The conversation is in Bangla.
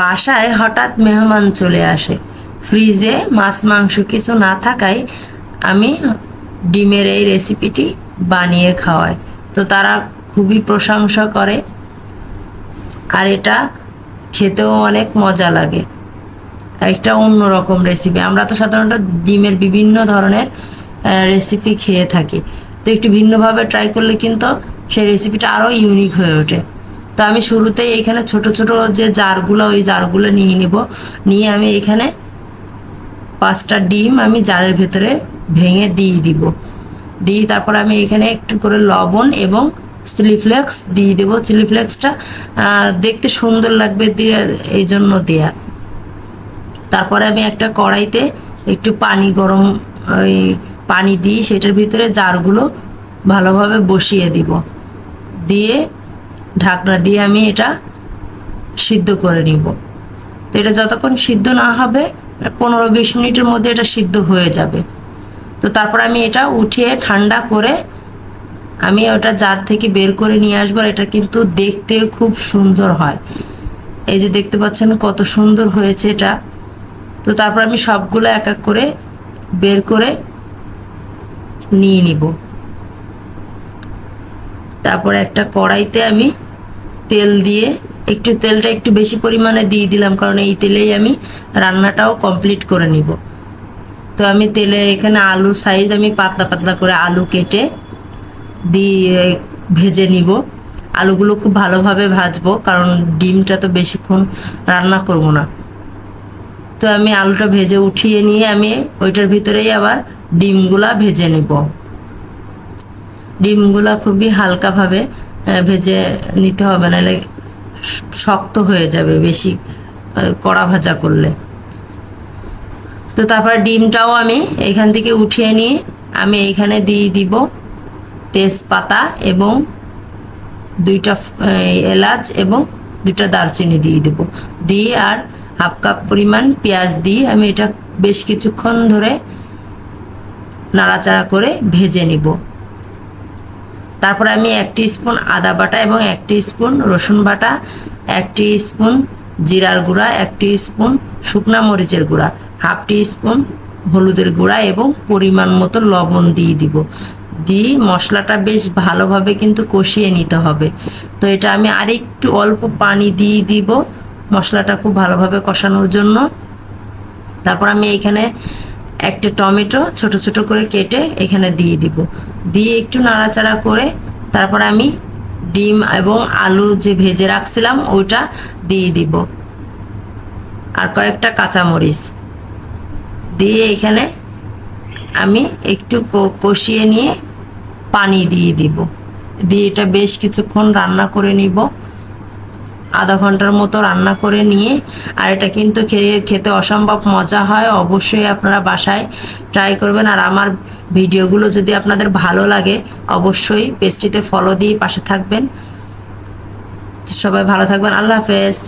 বাসায় হঠাৎ মেহমান চলে আসে। ফ্রিজে মাছ, মাংস কিছু না থাকায় আমি ডিমের এই রেসিপিটি বানিয়ে খাওয়াই। তো তারা খুবই প্রশংসা করে আর এটা খেতেও অনেক মজা লাগে। একটা অন্যরকম রেসিপি আমরা তো সাধারণত ডিমের বিভিন্ন ধরনের রেসিপি খেয়ে থাকি। তো একটু ভিন্নভাবে ট্রাই করলে কিন্তু সেই রেসিপিটা আরও ইউনিক হয়ে ওঠে। তো আমি শুরুতেই এখানে ছোট ছোট যে জারগুলো, ওই জারগুলো নিয়ে নিব। নিয়ে আমি এখানে পাঁচটা ডিম আমি জারের ভেতরে ভেঙে দিয়ে দিব। দিয়ে তারপর আমি এখানে একটু করে লবণ এবং চিলিফ্লেক্স দিয়ে দেবো। চিলিফ্লেক্সটা দেখতে সুন্দর লাগবে দিয়ে, এই জন্য দেয়া। তারপরে আমি একটা কড়াইতে একটু পানি গরম, ওই পানি দিই সেটার ভিতরে জারগুলো ভালোভাবে বসিয়ে দিব। দিয়ে ঢাকনা দিয়ে আমি এটা সিদ্ধ করে নিব। তো এটা যতক্ষণ সিদ্ধ না হবে, পনেরো বিশ মিনিটের মধ্যে এটা সিদ্ধ হয়ে যাবে। তো তারপর আমি এটা উঠিয়ে ঠান্ডা করে আমি ওটা জার থেকে বের করে নিয়ে আসব আর এটা কিন্তু দেখতে খুব সুন্দর হয়। এই যে দেখতে পাচ্ছেন কত সুন্দর হয়েছে এটা। তো তারপর আমি সবগুলো এক এক করে বের করে নিয়ে নিব। তারপর একটা কড়াইতে আমি তেল দিয়ে একটু তেলটা একটু বেশি পরিমাণে দিয়ে দিলাম, কারণ এই তেলেই আমি রান্নাটাও কমপ্লিট করে নিব। তো আমি তেলে এখানে আলু সাইজ আমি পাতলা পাতলা করে আলু কেটে দিয়ে ভেজে নিব। আলুগুলো খুব ভালোভাবে ভাজবো, কারণ ডিমটা তো বেশিক্ষণ রান্না করব না। তো আমি আলুটা ভেজে উঠিয়ে নিয়ে আমি ওইটার ভিতরেই আবার ডিমগুলা ভেজে নিব। ডিমগুলা খুবই হালকাভাবে ভেজে নিতে হবে, নাহলে শ- শক্ত হয়ে যাবে বেশি কড়া ভাজা করলে। তো তারপর ডিমটাও আমি এখান থেকে উঠিয়ে নিয়ে আমি এখানে দিয়ে দিব তেজপাতা এবং দুইটা এলাচ এবং দুইটা দারচিনি দিয়ে দেব। দিয়ে আর হাফ কাপ পরিমাণ পেঁয়াজ দিয়ে আমি এটা বেশ কিছুক্ষণ ধরে নাড়াচাড়া করে ভেজে নিব। তারপরে আমি এক স্পুন আদা বাটা এবং এক স্পুন রসুন বাটা, এক স্পুন জিরার গুঁড়া, এক স্পুন শুকনা মরিচের গুঁড়া, হাফ টি স্পুন হলুদের গুঁড়া এবং পরিমাণ মতো লবণ দিয়ে দিব। দিয়ে মশলাটা বেশ ভালোভাবে কিন্তু কষিয়ে নিতে হবে। তো এটা আমি আরেকটু অল্প পানি দিয়ে দিব মশলাটা খুব ভালোভাবে কষানোর জন্য। তারপর আমি এখানে একটা টমেটো ছোট ছোট করে কেটে এখানে দিয়ে দিব। দিয়ে একটু নাড়াচাড়া করে তারপর আমি ডিম এবং আলু যে ভেজে রাখছিলাম ওইটা দিয়ে দিব। আর কয়েকটা কাঁচামরিচ। দিয়ে এখানে আমি একটু কষিয়ে নিয়ে পানি দিয়ে দিব। দিয়ে এটা বেশ কিছুক্ষণ রান্না করে নিব। আধা ঘণ্টার মতো রান্না করে নিয়ে, আর এটা কিন্তু খেয়ে, খেতে অসম্ভব মজা হয়, অবশ্যই আপনারা বাসায় ট্রাই করবেন। আর আমার ভিডিওগুলো যদি আপনাদের ভালো লাগে, অবশ্যই পেজটিতে ফলো দিয়ে পাশে থাকবেন। সবাই ভালো থাকবেন, আল্লাহ হাফেজ।